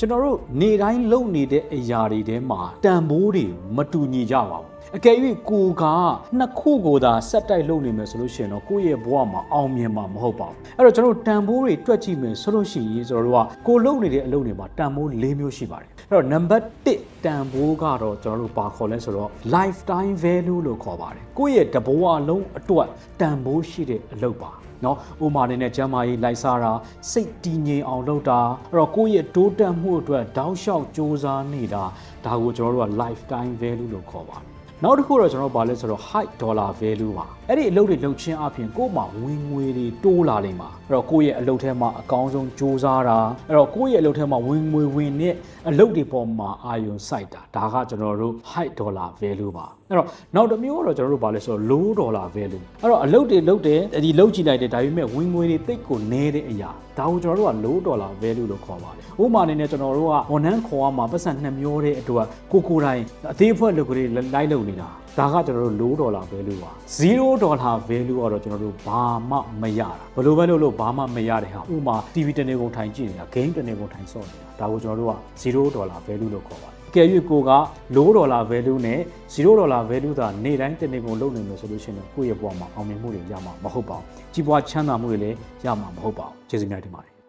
ကျွန်တော်တို့နေတိုင်းလုပ်နေတဲ့အရာတွေထဲမှာတန်ဖိုးတွေမတူညီကြပါဘူးအကယ်၍ကိုကနှစ်ခုကိုသာဆက်တိုက်လုပ်နေမယ်ဆိုလို့ရှိရင်တော့ကိုယ့်ရဲ့ဘဝမှာအောင်မြင်မှာမဟုတ်ပါဘူးအဲ့တော့ကျွန်တော်တို့တန်ဖိုးတွေတွက်ကြည့်မယ်ဆိုလို့ရှိရင်ကျွန်တော်တို့ကကိုလုပ်နေတဲ့အလုပ်တွေမှာတန်ဖိုး၄မျိုးရှိပါတယ် အဲ့တော့ number 1တန်ဖိုးကတော့ကျွန်တော်တို့ပါခေါ်လဲဆိုတော့ lifetime value လို့ခေါ်ပါတယ်ကိုယ့်ရဲ့တဘဝလုံးအတွက်တန်ဖိုးရှိတဲ့အလုပ်ပါနော်ဥမာနေနဲ့ကျမ်းမာရေးလိုက်စားတာစိတ်တည်ငြိမ်အောင်လုပ်တာအဲ့တော့ကိုယ့်ရဲ့တိုးတက်မှုအတွက်တောက်လျှောက်စ조사နေတာဒါကိုကျွန်တော်တို့က lifetime value လို့ခေါ်ပါတယ် နောက်တစ်ခုတော့ကျွန်တော်တို့ဗာလဲဆိုတော့ high dollar value ပါအဲ့ဒီအလုပ်တွေလုပ်ချင်းအပြင်ကိုယ့်မှာဝင်ငွေတွေတိုးလာလိမ့်မှာအဲ့တော့ကိုယ့်ရဲ့အလုပ်ထဲမှာအကောင်းဆုံးစ조사တာအဲ့တော့ကိုယ့်ရဲ့အလုပ်ထဲမှာဝင်ငွေဝင်နဲ့အလုပ်တွေပေါ်မှာအာရုံစိုက်တာဒါကကျွန်တော်တို့ high dollar value ပါအဲ့တော့နောက်တစ်မျိုးကတော့ကျွန်တော်တို့ဗာလဲဆိုတော့ low dollar value အဲ့တော့အလုပ်တွေလုပ်တယ်ဒီလုပ်ကြည့်လိုက်တယ်ဒါပေမဲ့ဝင်ငွေတွေတိတ်ကိုနည်းတဲ့အရာဒါကိုကျွန်တော်တို့က low dollar value လို့ခေါ်ပါတယ်ဥပမာအနေနဲ့ကျွန်တော်တို့ကဝန်ထမ်းခေါ်ရမှာပတ်စံနှစ်မျိုးတဲ့အတွက်ကိုကိုယ်တိုင်အသေးအဖွဲ့လုပ်ကလေးလိုက်လုပ်နေတာဒါကကျွန်တော်တို့ low dollar value ပါ0 dollar value ကတော့ကျွန်တော်တို့ဘာမှမရတာဘယ်လိုပဲလုပ်လို့ဘာမှမရတဲ့ဟာဥပမာ TV တနေကုန်ထိုင်ကြည့်နေတာ game တနေကုန်ထိုင်ဆော့နေတာဒါကိုကျွန်တော်တို့က0 dollar value လို့ခေါ်ပါတယ်ကဲ၍ကိုက6ဒေါ်လာ value နဲ့0ဒေါ်လာ value သာနေ့တိုင်းတစ်နေ့ကုန်လုပ်နေမယ်ဆိုလို့ရှိရင်ကိုယ့်ရဲ့ဘဝမှာအောင်မြင်မှုတွေရမှာမဟုတ်ပါဘူးကြီးပွားချမ်းသာမှုတွေလည်းရမှာမဟုတ်ပါဘူးကျေးဇူးများတင်ပါတယ်